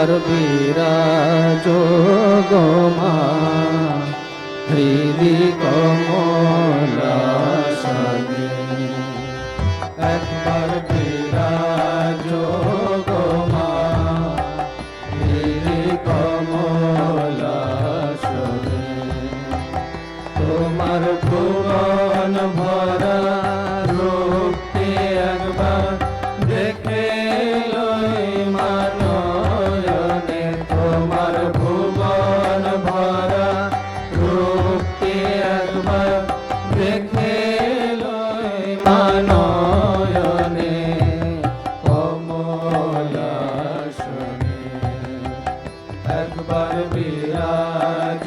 একবার বিরাজ গোমা হৃদি কমলাসনে একবার বিরাজ গোমা হৃদি কমলাসনে তোমার ভুবন ভরা একবার বিরাজ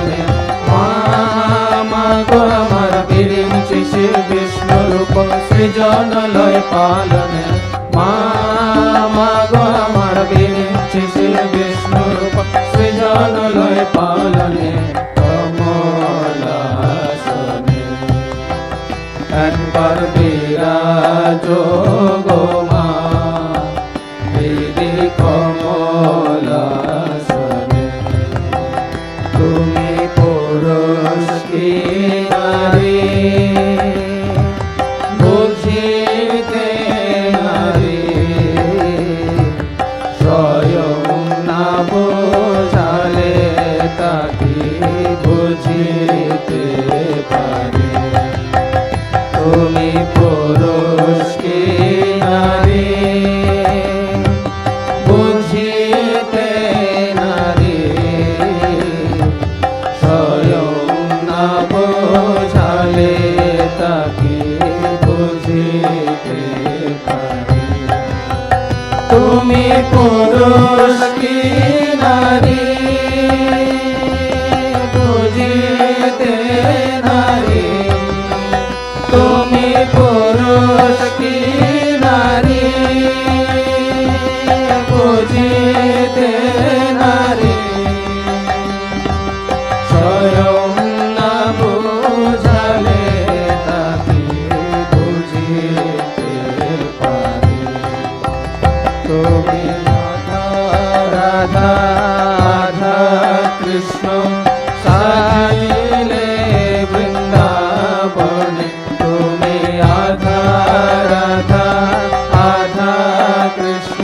বিরিঞ্চি শিব বিষ্ণুরূপ সৃজনলয় পালনে। মা মা গো আমার বিরিঞ্চি শিব বিষ্ণুরূপ সৃজনলয় পালনে। কমলাসনে বিরাজ গোমা দিদি কমলাসনে তুমি যেতে নারে। স্বয়ং না বোঝালে তাকে বুঝিতে পারে। তুমি রাধা রাধা কৃষ্ণ সাইলে বৃন্দাবনে। তুমি আধা রাধা আধা কৃষ্ণ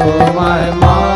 তোমায় মা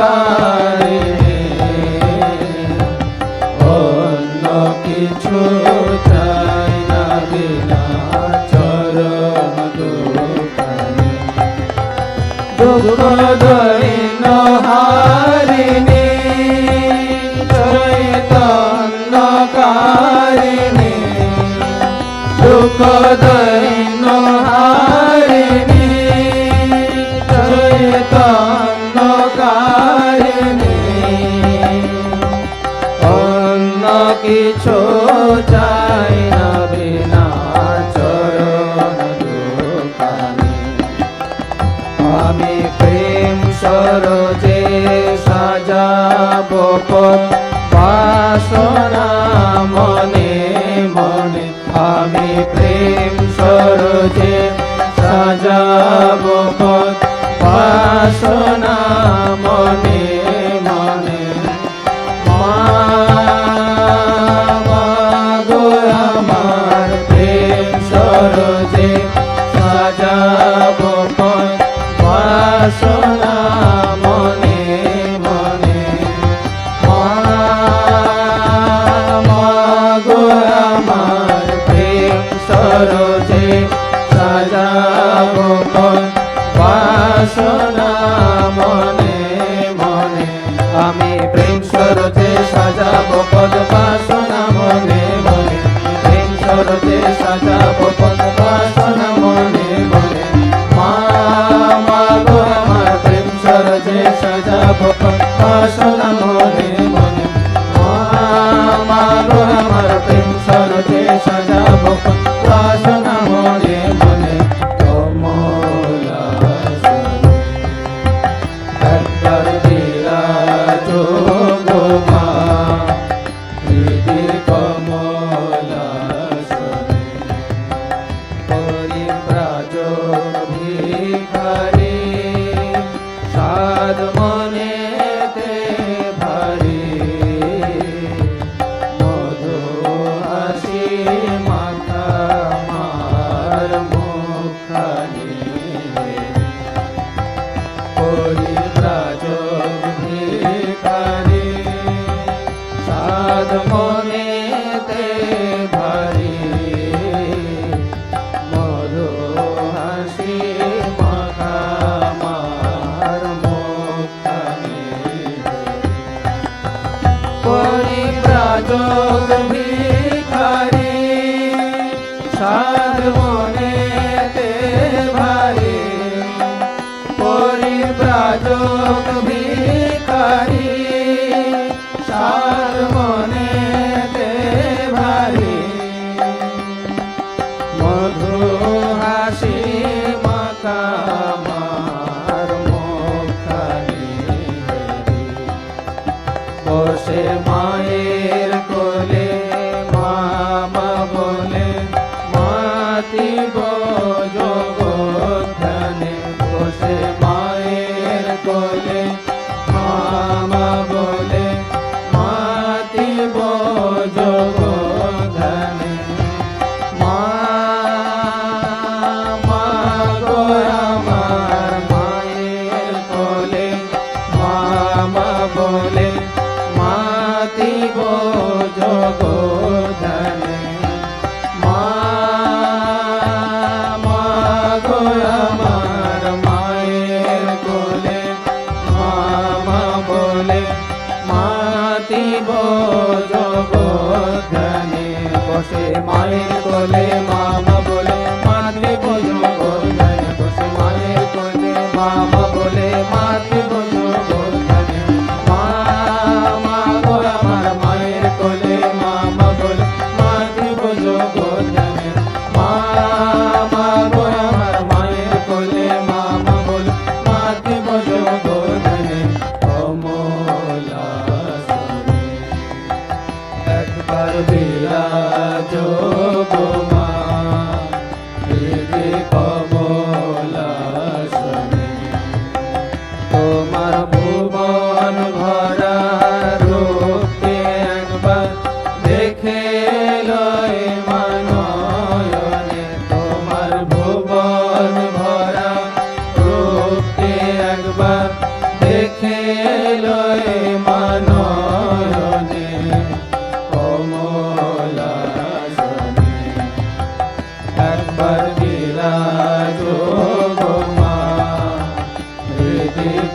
তারিণী অন্য কিছু চাই না বিনা চরণ দোকানে দুঃখ দৈন হারিণী, চৈতন্য কারিণী। দুঃখ দৈন আমি প্রেম সরজে সাজাব পথ মনে মনে। আমি প্রেম সরজে সাজাব গোপন বাসনা মনে মনে। আমি প্রেম সরতে সাজাবো পদ বাসনা মনে মনে। প্রেম সরতে সাজাবো পদ বাসনা মনে মনে। মা মা গো, আমার প্রেম সরতে সাজাবো পদ বাসনা 아. মাতিব জগধানে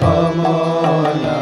কমলা